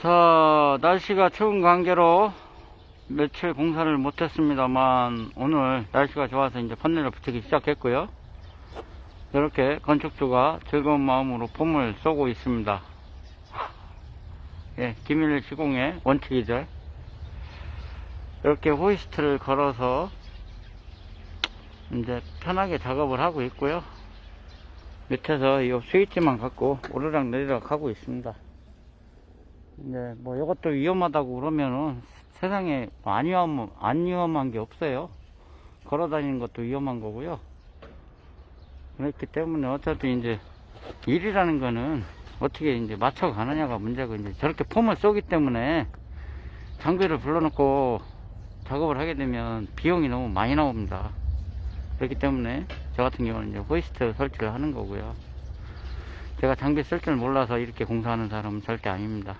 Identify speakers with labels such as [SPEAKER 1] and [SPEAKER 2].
[SPEAKER 1] 자, 날씨가 추운 관계로 며칠 공사를 못했습니다만 오늘 날씨가 좋아서 이제 판넬을 붙이기 시작했고요. 이렇게 건축주가 즐거운 마음으로 폼을 쏘고 있습니다. 예, 기밀 시공의 원칙이죠. 이렇게 호이스트를 걸어서 이제 편하게 작업을 하고 있고요. 밑에서 이 스위치만 갖고 오르락 내리락 하고 있습니다. 이제 뭐 이것도 위험하다고 그러면은 세상에 안 위험 안 위험한 게 없어요. 걸어 다니는 것도 위험한 거고요. 그렇기 때문에 어차피 이제 일이라는 거는 어떻게 이제 맞춰 가느냐가 문제고 이제 저렇게 폼을 쏘기 때문에 장비를 불러놓고 작업을 하게 되면 비용이 너무 많이 나옵니다. 그렇기 때문에 저 같은 경우는 이제 호이스트 설치를 하는 거고요. 제가 장비 쓸 줄 몰라서 이렇게 공사하는 사람은 절대 아닙니다.